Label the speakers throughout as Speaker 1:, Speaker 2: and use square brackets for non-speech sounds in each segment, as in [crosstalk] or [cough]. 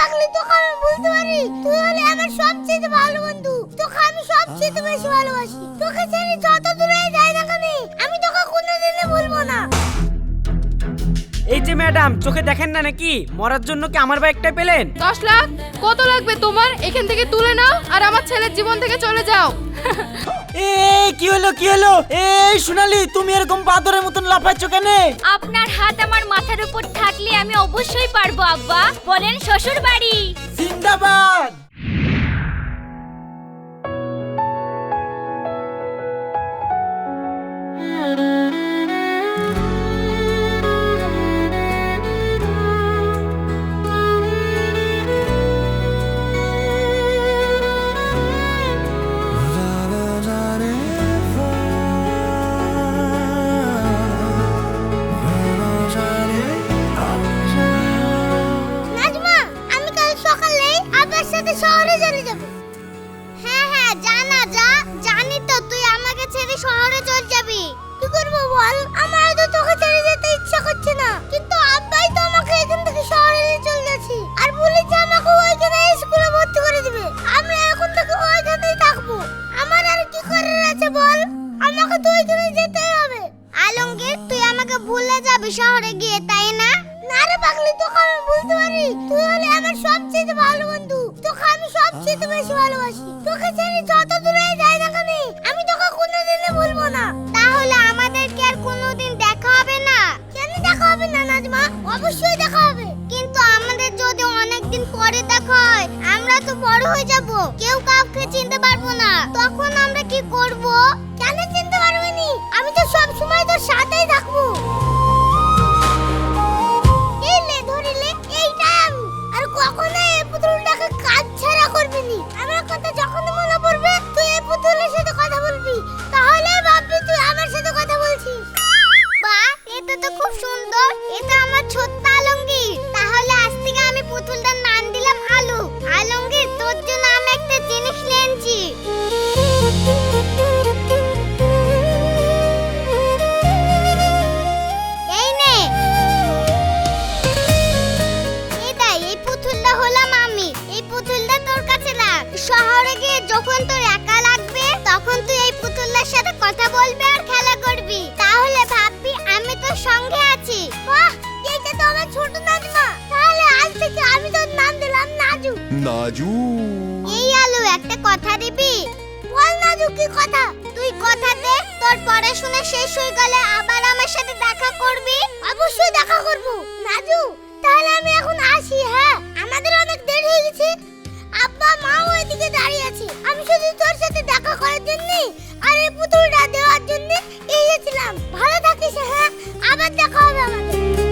Speaker 1: পাগলি তোকে আমি বলতে পারি তুই হলে আমার সবচেয়ে ভালো বন্ধু। তোকে আমি সবচেয়ে বেশি ভালোবাসি। তোকে ছেড়ে যত দূরে যাই না কেন আমি তোকে কোনোদিনও ভুলবো না।
Speaker 2: এই যে ম্যাডাম চোখে দেখেন না নাকি? মরার জন্য কি আমার বাইকটা পেলেন?
Speaker 3: দশ লাখ? কত লাগবে তোমার? এখান থেকে তুলে নাও আর আমার ছেলের জীবন থেকে চলে যাও। [laughs]
Speaker 2: এ কি হলো কি হলো? এই সোনালি তুমি এরকম বাদরের মতন লাফাচ্ছ কেন?
Speaker 4: আপনার হাত আমার মাথার উপর থাকলে আমি অবশ্যই পারব আব্বা। বলেন শ্বশুর বাড়ি
Speaker 2: জিন্দাবাদ!
Speaker 1: তো ওইখানে যেতেই হবে। আলমগীর, তুই আমাকে ভুলে যাবি শহরে গিয়ে, তাই না? না রে পাগলি, তোকে আমি বলতে পারি। তুই হলে আমার সবচেয়ে ভালো বন্ধু। তোকে আমি সবচেয়ে বেশি ভালোবাসি। তোকে ছেড়ে যত দূরে যাই না কেন, আমি তোকে কোনোদিনও ভুলবো না। তাহলে আমাদের আর কোনোদিন দেখা হবে না? কেন দেখা হবে না, নাজমা? অবশ্যই দেখা হবে। কিন্তু আমাদের যদি অনেকদিন পরে দেখা হয়। আমরা তো বড় হয়ে যাব। কেউ কাউকে চিনতে পারব না। তখন আমরা কি করব? কেন চিনতে পারবে নি? আমি তো সব সময় তোর সাথেই থাকব। এলে ধরিলে এইটাই আমি। আর কখনো এই পুতুলটাকে কাজ ছাড়া করবি নি। আমার কথা যখন নাজু। এই আলু, একটা কথা দিবি? বল নাজু, কি কথা? তুই কথা দে, তোর পড়াশোনা শেষ হয়ে গেলে আবার আমার সাথে দেখা করবি? অবশ্যই দেখা করব। নাজু, তাহলে আমি এখন আসি হ্যাঁ? আমাদের অনেক দেরি হয়ে গেছে। আব্বা মা ওইদিকে দাঁড়িয়ে আছে। আমি শুধু তোর সাথে দেখা করার জন্য আর এই পুতুলটা দেওয়ার জন্য এসেছিলাম ভালো থাকিস হ্যাঁ? আবার দেখা হবে আমাদের।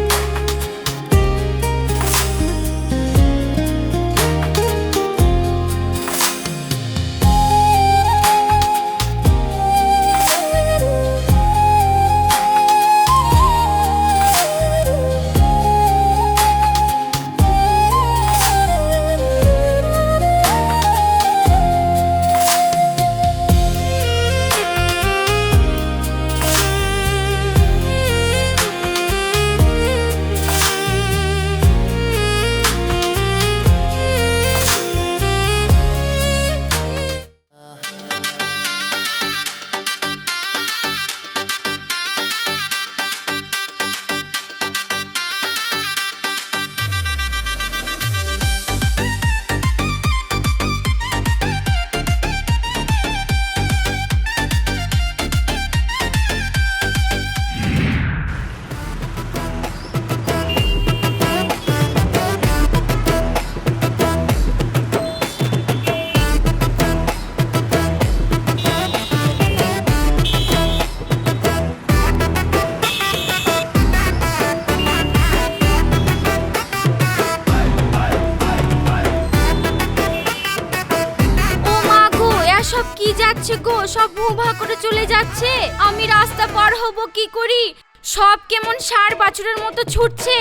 Speaker 4: কি করি? সব কেমন সার বাছুরের মতো ছুটছে।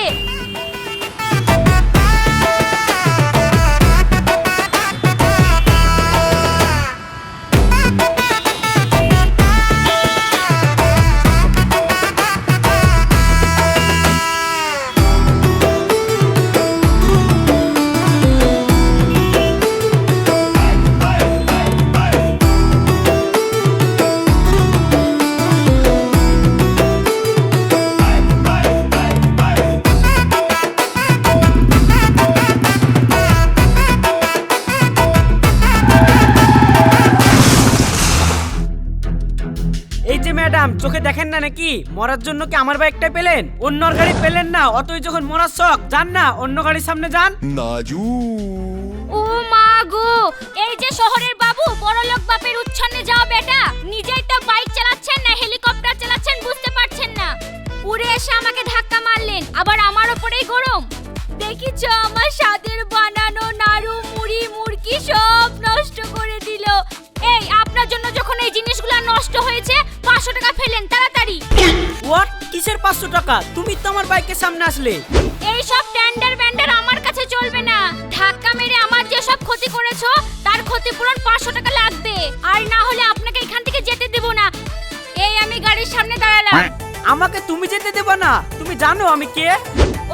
Speaker 5: নাকি? মরার জন্য কি আমার বাইকটা পেলেন? অন্যর গাড়ি পেলেন না অতই যখন মরার শখ যান না অন্য গাড়ির সামনে যান।
Speaker 6: নাজু।
Speaker 4: ও মা গো এই যে শহরের বাবু বড় লোক বাপের উচ্ছন্নে যাও বেটা। নিজেই তো বাইক চালাচ্ছেন না হেলিকপ্টার চালাচ্ছেন বুঝতে পারছেন না। উড়ে এসে আমাকে ধাক্কা মারলেন আবার আমার ওপরেই গরম। দেখিছ আমার স্বাদের বানানো নাড়ু মুড়ি মুরগি সব নষ্ট করে এই আপনার জন্য যখন এই জিনিসগুলো নষ্ট হয়েছে পাঁচশো টাকা ফেলেন তাড়াতাড়ি।
Speaker 5: হোয়াট কিসের পাঁচশো টাকা? তুমি তো আমার বাইকের সামনে আসলে।
Speaker 4: এই সব টেন্ডার ব্যান্ডার আমার কাছে চলবে না। ধাক্কা মেরে আমার যে সব ক্ষতি করেছ তার ক্ষতিপূরণ পাঁচশো টাকা লাগবে। আর না হলে আপনাকে এখান থেকে যেতে দেব না। এই আমি গাড়ির সামনে দাঁড়ালাম।
Speaker 5: আমাকে তুমি যেতে দেবে না। তুমি জানো আমি কে?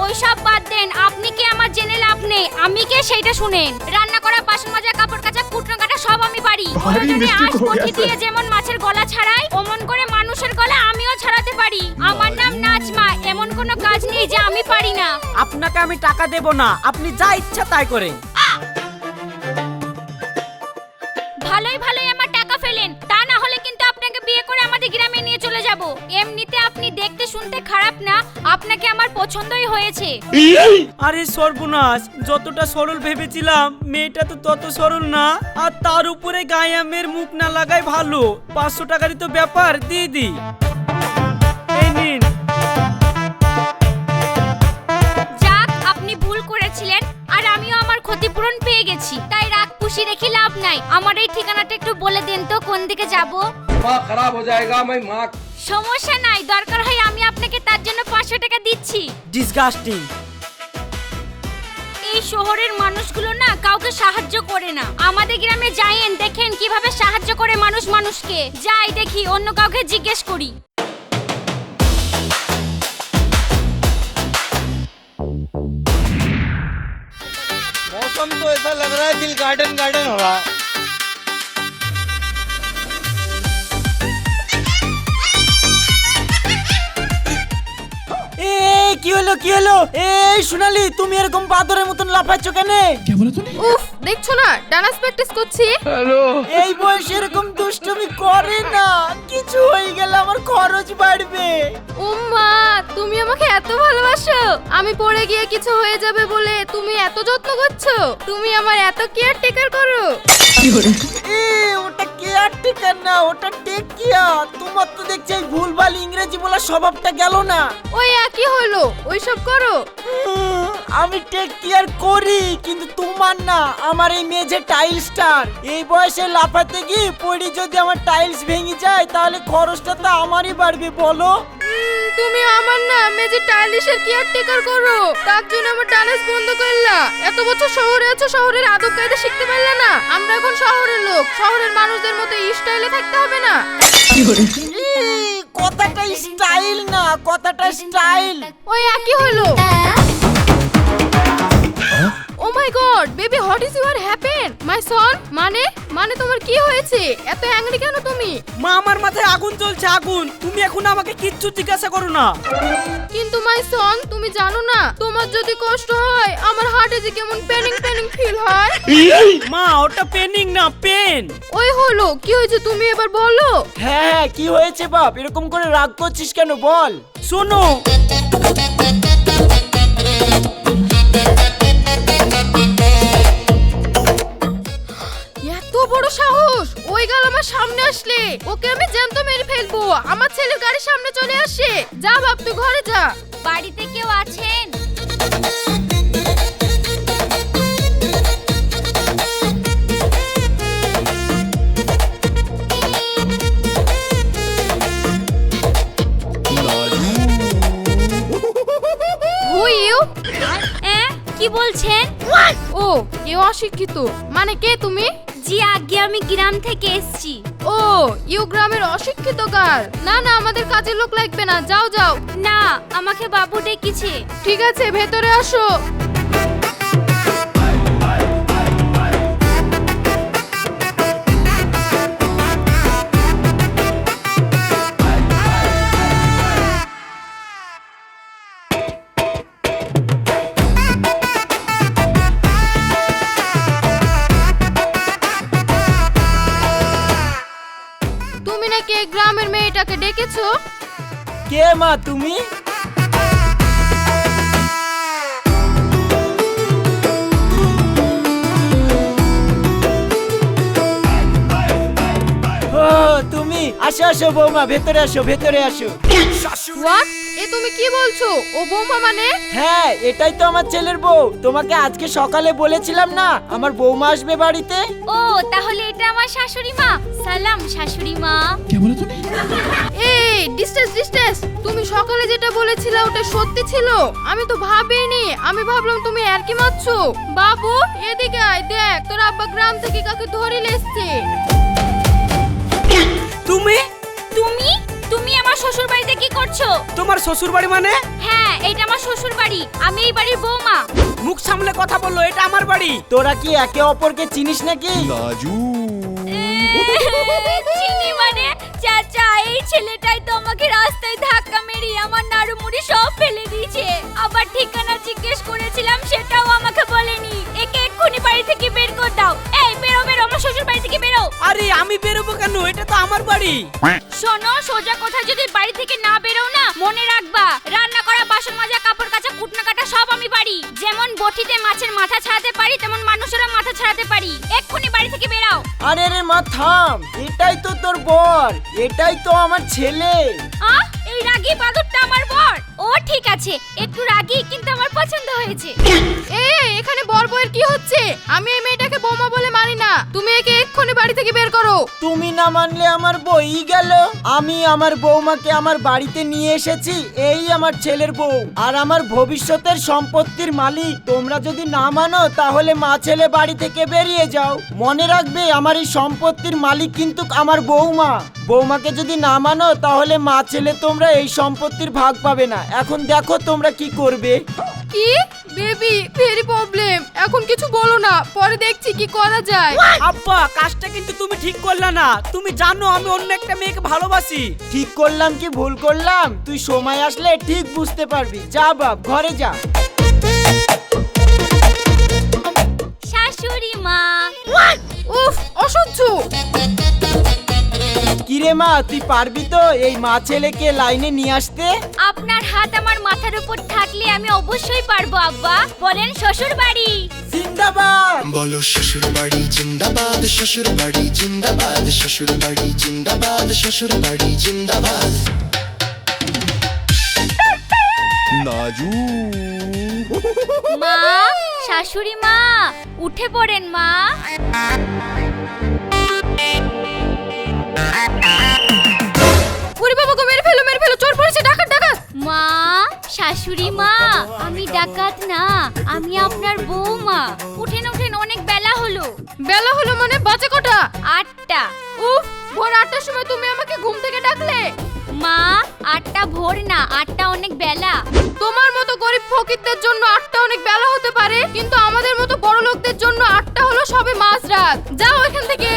Speaker 4: ওই সব বাদ দেন আপনি কি আমার জেনে লাভ নেই? আমি কে সেইটা শুনেন। রান্না করা বাসন মাজা কাপড় কাচা কুটনো কাটা সব আমি পারি। প্রয়োজনে আঁশ পথি দিয়ে যেমন মাছের গলা ছাড়াই অমন করে মানুষের গলা আমিও ছাড়াতে পারি। আমার নাম নাজমা এমন কোনো কাজ নেই যে আমি পারি না।
Speaker 5: আপনাকে আমি টাকা দেব না আপনি যা ইচ্ছা তাই করেন।
Speaker 4: ভালোই ভালোই আমার টাকা ফেলেন তা না হলে কিন্তু আপনাকে বিয়ে করে আমাদের গ্রামে নিয়ে চলে যাব। এমনিতে আপনি দেখতে শুনতে খারাপ না আপনাকে আমার পছন্দই হয়েছে।
Speaker 5: আরে সর্বনাশ যতটা সরল ভেবেছিলাম মেয়েটা তো তত সরল না। আর তার উপরে গায়ামের মুখ না লাগাই ভালো। পাঁচশো টাকারই তো ব্যাপার দিয়ে
Speaker 4: দিই। আপনি ভুল করেছিলেন আর আমিও আমার ক্ষতিপূরণ পেয়ে গেছি। তাই রাগ রেখে লাভ নাই। আমার এই ঠিকানাটা একটু বলে দেন তো কোন দিকে যাব?
Speaker 7: খারাপ হয়ে যায়
Speaker 4: সমস্যা নাই দরকার হয় আমি আপনাকে তার জন্য পাঁচশো টাকা দিচ্ছি
Speaker 5: ডিসগাস্টিং
Speaker 4: এই শহরের মানুষগুলো না কাউকে সাহায্য করে না আমাদের গ্রামে যাইয়েন দেখেন কিভাবে সাহায্য করে মানুষ মানুষকে যাই দেখি অন্য কাউকে জিজ্ঞেস করি
Speaker 2: मौसम तो ऐसा लग रहा है दिल गार्डन गार्डन हो रहा
Speaker 5: কি হলো কি হলো? এই সোনালি তুমি এরকম বাদরের মতন লাফাচ্ছ কেন?
Speaker 3: উফ দেখছ না ডান্স প্র্যাকটিস করছি।
Speaker 5: এই বয়সে এরকম দুষ্টুমি করে না। কিছু হয়ে গেলে আমার খরচ বাড়বে।
Speaker 3: উম্মা তুমি আমাকে এত ভালোবাসো। আমি পড়ে গিয়ে কিছু হয়ে যাবে বলে তুমি এত যত্ন করছ। তুমি আমার এত কেয়ার টেকার করো
Speaker 5: এ ওটা কেয়ার টেকার না ওটা টেক কেয়ার তোমার তো দেখছি এই ভুলভাল ইংরেজি বলার স্বভাবটা গেল না।
Speaker 3: ওই একই হলো। ওইসব করো।
Speaker 5: আমি টেক কেয়ার করি কিন্তু তোমার না আমার এই মেঝে টাইলসটার এই বয়সে লাফাতে গিয়ে পড়ি যদি আমার টাইলস ভেঙে যায় তাহলে খরচটা তো আমারই বাড়বে বলো।
Speaker 3: তুমি আমার না মেজে টাইলিশের কেয়ার টেকার করো তার জন্য আমার ডান্স বন্ধ করলা। এত বছর শহরে আছো শহরের আদব কায়দা শিখতে পারলে না। আমরা এখন শহরের লোক শহরের মানুষদের মতো স্টাইলে থাকতে হবে না।
Speaker 5: কথাটা স্টাইল না কথাটা স্টাইল।
Speaker 3: ওই একই হলো। ও my god baby what is your happen my son মানে মানে তোমার কি হয়েছে? এত অ্যাংরি কেন তুমি?
Speaker 5: মা আমার মাথায় আগুন জ্বলছে আগুন। তুমি এখন আমাকে কিচ্ছু জিজ্ঞাসা করো না।
Speaker 3: কিন্তু মাই সন তুমি জানো না তোমার যদি কষ্ট হয় আমার হার্টে যে কেমন পেনিং পেনিং ফিল হয়।
Speaker 5: মা ওটা পেনিং না পেন
Speaker 3: ওই হলো কি হয়েছে তুমি এবার বলো?
Speaker 5: হ্যাঁ হ্যাঁ কি হয়েছে বাপ? এরকম করে রাগ করছিস কেন বল? শোনো।
Speaker 3: বড় সাহস। ওই গাল আমার সামনে আসলে। ওকে আমি জ্যান্ত মেরে ফেলব। আমার ছেলের গাড়ির সামনে চলে আসে। যা বাপ তুই ঘরে যা।
Speaker 4: বাড়িতে কেউ আছেন?
Speaker 3: হু ইউ
Speaker 4: কি বলছেন?
Speaker 3: ও কেউ অশিক্ষিত। মানে কে তুমি?
Speaker 4: জি আগে আমি গ্রাম থেকে এসছি।
Speaker 3: ও ইউ গ্রামের অশিক্ষিত কার না না আমাদের কাজের লোক লাগবে না। যাও যাও।
Speaker 4: না আমাকে বাবু ডেকেছে।
Speaker 3: ঠিক আছে ভেতরে আসো। তুমি নাকি এই গ্রামের মেয়েটাকে ডেকেছো?
Speaker 2: কে মা তুমি? ও তুমি আসো আসো বৌমা ভেতরে আসো ভেতরে আসো।
Speaker 3: হোয়াট এ তুমি কি বলছো? ও বৌমা মানে?
Speaker 2: হ্যাঁ এটাই তো আমার ছেলের বউ। তোমাকে আজকে সকালে বলেছিলাম না আমার বৌমা আসবে বাড়িতে?
Speaker 4: ও তাহলে এটা আমার শাশুড়ি মা। সালাম শাশুড়ি মা।
Speaker 3: এই ডিস্টেন্স ডিস্টেন্স। তুমি সকালে যেটা বলেছিলে ওটা সত্যি ছিল? আমি তো ভাবিনি। আমি ভাবলাম তুমি আর কি মারছো। বাবু এদিকে আয় দেখ তোর আব্বা গ্রাম থেকে কাকে ধরে এসছে।
Speaker 5: তুমি
Speaker 4: তুমি? তুমি? আমার শ্বশুর বাড়িতে কি করছ?
Speaker 5: তোমার শ্বশুর বাড়ি মানে?
Speaker 4: হ্যাঁ এটা আমার শ্বশুর বাড়ি আমি এই বাড়ির বৌমা।
Speaker 5: মুখ সামলে কথা বলল এটা আমার বাড়ি।
Speaker 2: তোরা কি একে অপরকে চিনিস নাকি?
Speaker 4: চিনি মানে? চাচা এই ছেলেটাই তো আমাকে রাস্তায় ধাক্কা মেরিয়ে আমার নাড়ু মুড়ি সব ফেলে দিয়েছে। আবার ঠিকানা জিজ্ঞেস করেছিলাম সেটাও আমাকে বলেনি। একে এক্ষুনি বাড়ি থেকে বের কর দাও। এই বেরো বেরো আমার শ্বশুর বাড়ি থেকে বেরো।
Speaker 5: আরে আমি বেরোবো কেন? এটা তো আমার বাড়ি।
Speaker 4: শোনো সোজা কথা যদি বাড়ি থেকে না বেরো না মনে রাখবা রান্না করা বাসন মাজা কাপড় কাচা কুটনা বটিতে মাছের মাথা ছাড়াতে পারি তেমন মানুষেরা মাথা ছাড়াতে পারি। এক্ষুনি বাড়ি থেকে বেরাও।
Speaker 2: আরে রে মা থাম। এটাই তো তোর বর। এটাই তো আমার ছেলে।
Speaker 4: আহ এই রাগী বাদুরটা আমার বর। ও ঠিক আছে। একটু রাগী কিন্তু আমার পছন্দ হয়েছে।
Speaker 3: এ এখানে বর বউয়ের কি হচ্ছে? আমি এই মেয়েটাকে বৌমা বলে মানি না। তুমি একে এক্ষুনি বাড়ি থেকে বের করো।
Speaker 2: তুমি না মানলে আমার বই গেল। আমি আমার বৌমাকে আমার বাড়িতে নিয়ে এসেছি। এই আমার ছেলের বউ। আর আমার ভবিষ্যতের সম্পত্তির মালিক। তোমরা যদি না মানো তাহলে মা ছেলে বাড়ি থেকে বেরিয়ে যাও। মনে রাখবে আমার এই সম্পত্তির মালিক কিন্তু আমার বৌমা। বৌমাকে যদি না মানো তাহলে মা ছেলে তোমরা এই সম্পত্তির ভাগ পাবে না। এখন দেখো তোমরা কি করবে।
Speaker 3: কি? বেবি ভেরি প্রবলেম এখন কিছু বলো না পরে দেখছি কি করা যায়।
Speaker 5: আব্বা কাজটা কিন্তু তুমি ঠিক করলে না। তুমি জানো আমি অন্য একটা মেয়েকে ভালোবাসি।
Speaker 2: ঠিক করলাম কি ভুল করলাম? তুই সময় আসলে ঠিক বুঝতে পারবি। যা বাপ ঘরে যা।
Speaker 4: শাশুড়ি মা।
Speaker 3: উফ অসহ্য।
Speaker 2: কিরে মা তুই পারবি তো এই মা ছেলেকে লাইনে নিয়ে আসতে?
Speaker 4: আপনার হাত আমার মাথার উপর থাকলে আমি অবশ্যই পারব আব্বা। বলেন শ্বশুর বাড়ি
Speaker 2: জিন্দাবাদ!
Speaker 6: বলো শ্বশুর বাড়ি জিন্দাবাদ শ্বশুর বাড়ি জিন্দাবাদ শ্বশুর বাড়ি জিন্দাবাদ শ্বশুর বাড়ি জিন্দাবাদ। নাজু।
Speaker 4: মা শাশুড়ি মা উঠে পড়েন মা।
Speaker 3: চোর পড়েছে ডাকাত ডাকাত।
Speaker 4: মা শাশুড়ি মা আমি ডাকাত না আমি আপনার বউমা। উঠেন উঠেন অনেক বেলা হলো।
Speaker 3: বেলা হলো মানে বাজে কটা?
Speaker 4: আটটা।
Speaker 3: উফ ভোর আটটার সময় তুমি আমাকে ঘুম থেকে ডাকলে?
Speaker 4: মা আটটা ভোর না আটটা অনেক বেলা।
Speaker 3: তোমার মতো গরিব ফকিরদের জন্য আটটা অনেক বেলা হতে পারে কিন্তু আমাদের মতো বড় লোকদের জন্য আটটা হলো সবে মাঝরাত। যাও এখান থেকে।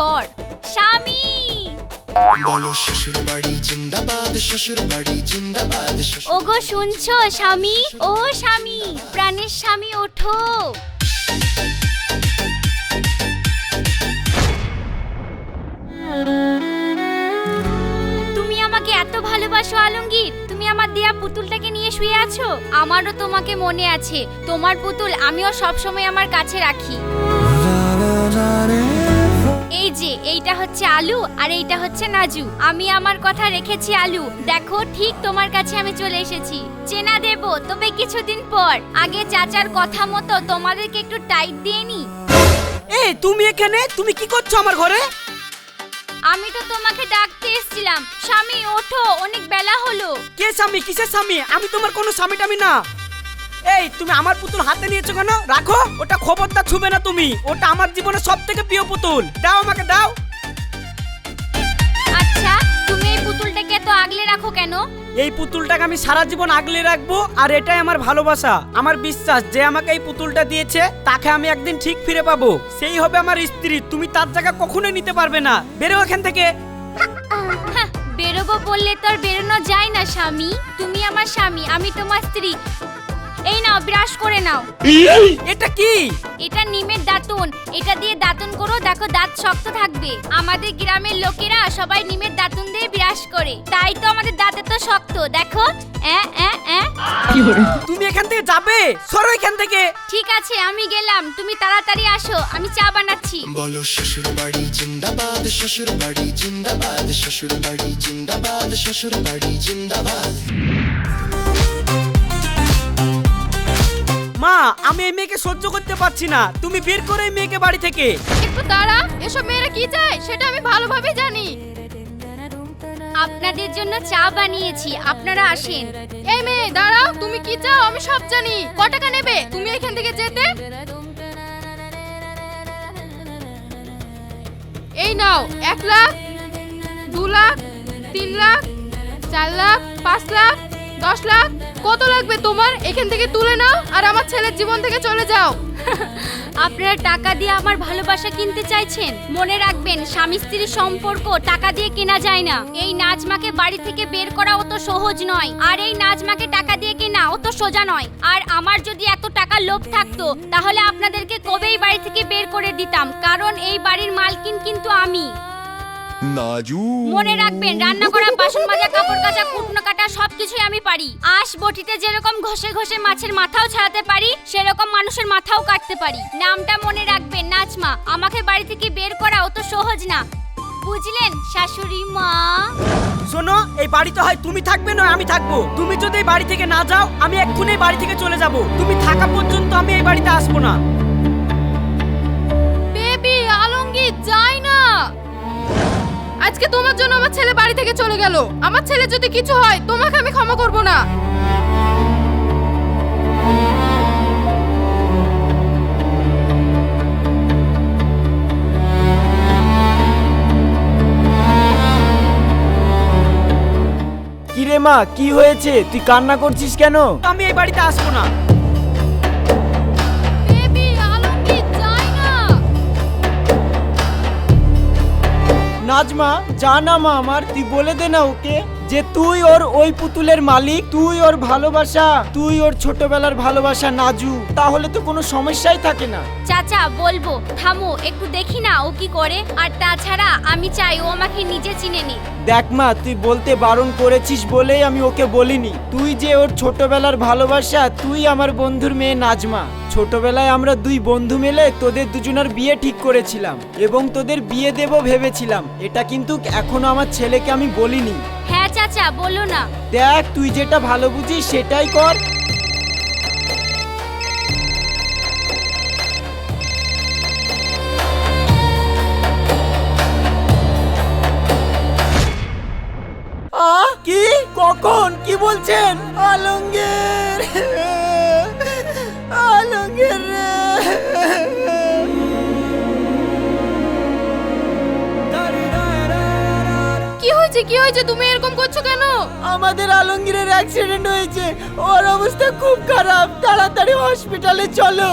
Speaker 4: বর স্বামী!
Speaker 6: বলো শ্বশুর বাড়ি জিন্দাবাদ শ্বশুর বাড়ি জিন্দাবাদ
Speaker 4: ওগো শুনছো? স্বামী? ও স্বামী প্রাণের স্বামী ওঠো। তুমি আমাকে এত ভালোবাসো আলমগীর। তুমি আমার দেয়া পুতুলটাকে নিয়ে শুয়ে আছো? আমারও তোমাকে মনে আছে। তোমার পুতুল আমিও সবসময় আমার কাছে রাখি। এই যে এইটা হচ্ছে আলু আর এইটা হচ্ছে নাজু। আমি আমার কথা রেখেছি আলু। দেখো ঠিক তোমার কাছে আমি চলে এসেছি। চেনা দেব তবে কিছুদিন পর। আগে চাচার কথা মতো তোমাদেরকে একটু টাইট দিয়ে নি।
Speaker 5: এই তুমি এখানে? তুমি কি করছ আমার ঘরে?
Speaker 4: আমি তো তোমাকে ডাকতে এসেছিলাম। স্বামী ওঠো অনেক বেলা হলো।
Speaker 5: কে স্বামী? কিসের স্বামী? আমি তোমার কোনো স্বামী টামি না। এই তুমি আমার পুতুল হাতে নিয়েছো কেন? রাখো ওটা খবরদার ছুবে না তুমি। ওটা আমার জীবনের সব থেকে প্রিয় পুতুল। দাও আমাকে দাও।
Speaker 4: আচ্ছা তুমি এই পুতুলটাকে তো আগলে রাখো কেন?
Speaker 5: এই পুতুলটাকে আমি সারা জীবন আগলে রাখব আর এটাই আমার ভালোবাসা আমার বিশ্বাস। যে আমাকে এই পুতুলটা দিয়েছে তাকে আমি একদিন ঠিক ফিরে পাবো। সেই হবে আমার স্ত্রী তুমি তার জায়গা কখনোই নিতে পারবে না। বেরো এখান থেকে।
Speaker 4: বেরোবো বললে তো আর বেরোনো যায় না স্বামী। তুমি আমার স্বামী আমি তোমার স্ত্রী। এই নাও ব্রাশ করে নাও।
Speaker 5: এটা কি?
Speaker 4: এটা নিমের দাঁতন। এটা দিয়ে দাঁতন করো দেখো দাঁত শক্ত থাকবে। আমাদের গ্রামের লোকেরা সবাই নিমের দাঁতন দিয়ে ব্রাশ করে। তাই তো আমাদের দাঁত এত শক্ত দেখো। অ্যাঁ, অ্যাঁ, অ্যাঁ।
Speaker 5: তুমি এখান থেকে যাবে? সরো এখান থেকে।
Speaker 4: ঠিক আছে আমি গেলাম। তুমি তাড়াতাড়ি আসো আমি চা বানাচ্ছি।
Speaker 6: বলো শ্বশুর বাড়ি জিন্দাবাদ শ্বশুর বাড়ি জিন্দাবাদ শ্বশুর বাড়ি জিন্দাবাদ শ্বশুর বাড়ি জিন্দাবাদ।
Speaker 5: মা, আমি এই মেয়েকে সহ্য করতে পারছি না। তুমি বের করে এই মেয়েকে বাড়ি থেকে।
Speaker 3: একটু দাঁড়া, এসব মেয়েরা কি চায়? সেটা আমি ভালোভাবে জানি।
Speaker 4: আপনাদের জন্য চা বানিয়েছি, আপনারা আসেন।
Speaker 3: এই মেয়ে, দাঁড়াও, তুমি কি চাও? আমি সব জানি। ক টাকা নেবে? তুমি এখান থেকে যেতে। এই নাও, এক লাখ, দু লাখ, তিন লাখ, চার লাখ, পাঁচ লাখ, দশ লাখ। কত লাগবে তোমার? এখান থেকে তুলে নাও আর আমার ছেলের জীবন থেকে চলে যাও। [laughs]
Speaker 4: আপনারা টাকা দিয়ে আমার ভালোবাসা কিনতে চাইছেন? মনে রাখবেন, স্বামী স্ত্রীর সম্পর্ক টাকা দিয়ে কেনা যায় না। এই নাজমাকে বাড়ি থেকে বের করা অত সহজ নয়। আর এই নাজমাকে টাকা দিয়ে কেনা অত সোজা নয়। আর আমার যদি এত টাকা লোভ থাকতো, তাহলে আপনাদেরকে কবেই বাড়ি থেকে বের করে দিতাম? কারণ এই বাড়ির মালকিন কিন্তু আমি।
Speaker 6: নাজু।
Speaker 4: মনে রাখবেন রান্না করা বাসন মাজা কাপড় কাচা কুটনো কাটা সবকিছুই আমি পারি। আঁশ বটিতে যেরকম ঘষে ঘষে মাছের মাথাও ছাড়াতে পারি সেরকম মানুষের মাথাও কাটতে পারি। নামটা মনে রাখবেন নাজমা। আমাকে বাড়ি থেকে বের করা অত সহজ না। বুঝলেন শাশুড়ি মা?
Speaker 5: শোনো এই বাড়িতে হয় তুমি থাকবে নয় আমি থাকব। তুমি যদি এই বাড়ি থেকে না যাও আমি এক্ষুনি এই বাড়ি থেকে চলে যাব। তুমি থাকা পর্যন্ত আমি এই বাড়িতে আসব না।
Speaker 3: বেবি আলমগীর যাই না আজকে তোমার জন্য আমার ছেলে বাড়ি থেকে চলে গেল। আমার ছেলে যদি কিছু হয় তোমাকে আমি ক্ষমা করব না।
Speaker 2: কিরে মা কি হয়েছে? তুই কান্না করছিস কেন?
Speaker 5: আমি এই বাড়িতে আসব না।
Speaker 2: নাজমা জানা মা আমার তুই বলে দে না ওকে যে তুই ওর ওই পুতুলের মালিক তুই ওর ভালোবাসা তুই ওর ছোটবেলার ভালোবাসা নাজু। তাহলে তো কোনো সমস্যাই থাকে না।
Speaker 4: চাচা বলব থামো একটু দেখি না ও কি করে। আর তাছাড়া আমি চাই ও আমাকে নিজে চিনে নি
Speaker 2: দেখ মা তুই বলতে বারণ করেছিস বলেই আমি ওকে বলিনি। তুই যে ওর ছোটবেলার ভালোবাসা তুই আমার বন্ধুর মেয়ে নাজমা। ছোটবেলায় আমরা দুই বন্ধু মিলে তোদের দুজনের বিয়ে ঠিক করেছিলাম এবং তোদের বিয়ে দেব ভেবেছিলাম। এটা কিন্তু এখনও আমার ছেলেকে আমি বলিনি।
Speaker 4: হ্যাঁ চাচা বলো না।
Speaker 2: দেখ তুই যেটা ভালো বুঝিস সেটাই কর। কি? কখন? কি বলছেন? আলমগীর।
Speaker 3: কি হয়েছে? তুমি এরকম করছ কেন?
Speaker 2: আমাদের আলমগীরের অ্যাক্সিডেন্ট হয়েছে। ওর অবস্থা খুব খারাপ। তাড়াতাড়ি হসপিটালে চলো।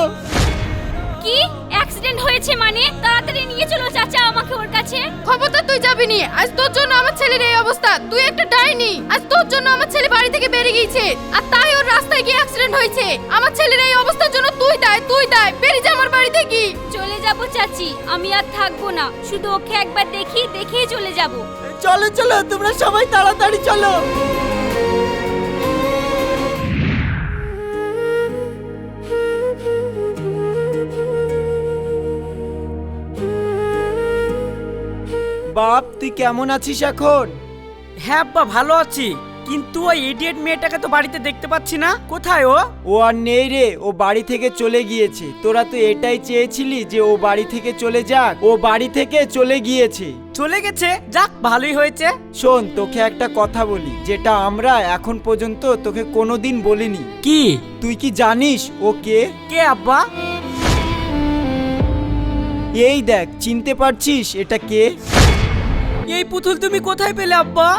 Speaker 4: কি? অ্যাক্সিডেন্ট হয়েছে মানে? তাড়াতাড়ি নিয়ে চলো চাচা আমাকে ওর কাছে।
Speaker 3: খবরদার তুই যাবি নি। আজ তোর জন্য আমার ছেলের এই অবস্থা। তুই একটা ডাইনি আজ তোর জন্য আমার ছেলে বাড়ি থেকে বেরিয়ে গিয়েছে। আর তাই ওর রাস্তায় গিয়ে অ্যাক্সিডেন্ট হয়েছে। আমার ছেলের এই অবস্থার জন্য তুই দায় তুই দায় বেরিয়ে যা আমার বাড়ি
Speaker 4: আমি আর থাকব না। শুধু ওকে একবার দেখি দেখেই চলে যাব।
Speaker 2: চলো চলো তোমরা সবাই তাড়াতাড়ি চলো। বাপ তুই কেমন আছিস এখন?
Speaker 5: হ্যাঁ আব্বা ভালো আছি। কিন্তু ওই ইডিয়েট মেয়েটাকে তো বাড়িতে দেখতে পাচ্ছি না। কোথায় ও?
Speaker 2: ও আর নেই রে ও বাড়ি থেকে চলে গিয়েছে। তোরা তো এটাই চেয়েছিলি যে ও বাড়ি থেকে চলে যাক। ও বাড়ি থেকে চলে গিয়েছে।
Speaker 5: চলে গেছে? যাক ভালোই হয়েছে।
Speaker 2: শোন তোকে একটা কথা বলি যেটা আমরা এখন পর্যন্ত তোকে কোনোদিন বলিনি।
Speaker 5: কি?
Speaker 2: তুই কি জানিস ও কে?
Speaker 5: কে আব্বা?
Speaker 2: এই দেখ চিনতে পারছিস এটা কে?
Speaker 5: এই পুতুল তুমি কোথায় পেলে আব্বা?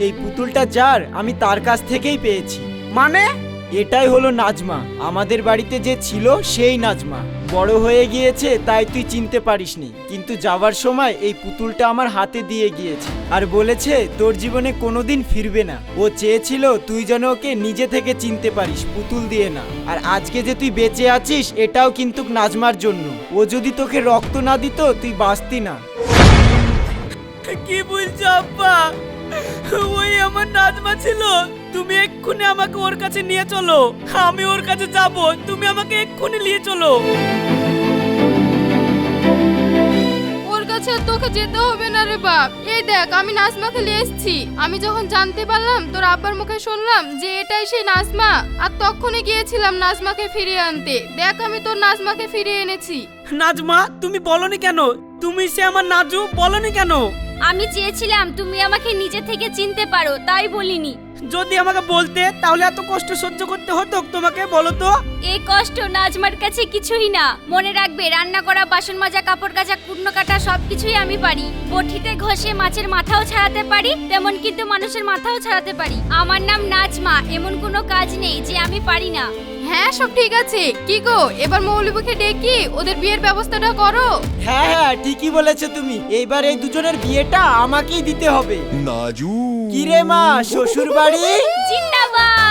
Speaker 2: এই পুতুলটা যার আমি তার কাছ থেকেই পেয়েছি।
Speaker 5: মানে?
Speaker 2: এটাই হলো নাজমা। আমাদের বাড়িতে যে ছিল সেই নাজমা। বড় হয়ে গিয়েছে তাই তুই চিনতে পারিসনি। কিন্তু যাওয়ার সময় এই পুতুলটা আমার হাতে দিয়ে গিয়েছে। আর বলেছে তোর জীবনে কোনোদিন ফিরবে না। ও চেয়েছিল তুই যেন ওকে নিজে থেকে চিনতে পারিস পুতুল দিয়ে না। আর আজকে যে তুই বেঁচে আছিস এটাও কিন্তু নাজমার জন্য। ও যদি তোকে রক্ত না দিত তুই বাঁচতি না।
Speaker 5: কি বলছো আব্বা? ওই আমার নাজমা ছিল। তুমি এক্ষুনি আমাকে ওর কাছে নিয়ে চলো। আমি ওর কাছে যাব। তুমি আমাকে এক্ষুনি নিয়ে চলো।
Speaker 3: ওর কাছে আর তোকে যেতে হবে না রে বাপ। এই দেখ আমি নাজমাকে নিয়ে এসেছি। আমি যখন জানতে পারলাম তোর আব্বার মুখে শুনলাম যে এটাই সেই নাজমা আর তখনই গিয়েছিলাম নাজমাকে ফিরিয়ে আনতে। দেখ আমি তোর নাজমাকে ফিরিয়ে এনেছি।
Speaker 5: নাজমা তুমি বলনি কেন? তুমি সে আমার নাজু বলনি কেন?
Speaker 4: আমি চেয়েছিলাম তুমি আমাকে নিজে থেকে চিনতে পারো তাই বলিনি।
Speaker 5: যদি আমাকে বলতে তাহলে এত কষ্ট সহ্য করতে হতো তোমাকে বলো তো?
Speaker 4: এই কষ্ট নাজমার কাছে কিছুই না। মনে রাখবে রান্না করা বাসন মাজা কাপড় কাচা কুটনো কাটা সবকিছুই আমি পারি। বঠিতে ঘষে মাছের মাথাও ছাড়াতে পারি তেমন কিন্তু মানুষের মাথাও ছাড়াতে পারি। আমার নাম নাজমা এমন কোনো কাজ নেই যে আমি পারি না।
Speaker 3: হ্যাঁ সব ঠিক আছে। কি গো এবার মৌলবীকে ডেকে ওদের বিয়ের ব্যবস্থাটা করো।
Speaker 2: হ্যাঁ হ্যাঁ ঠিকই বলেছ তুমি। এইবার এই দুজনের বিয়েটা আমাকেই দিতে হবে।
Speaker 6: নাজু।
Speaker 2: কিরে মা শ্বশুর বাড়ি
Speaker 4: জিন্দাবাদ।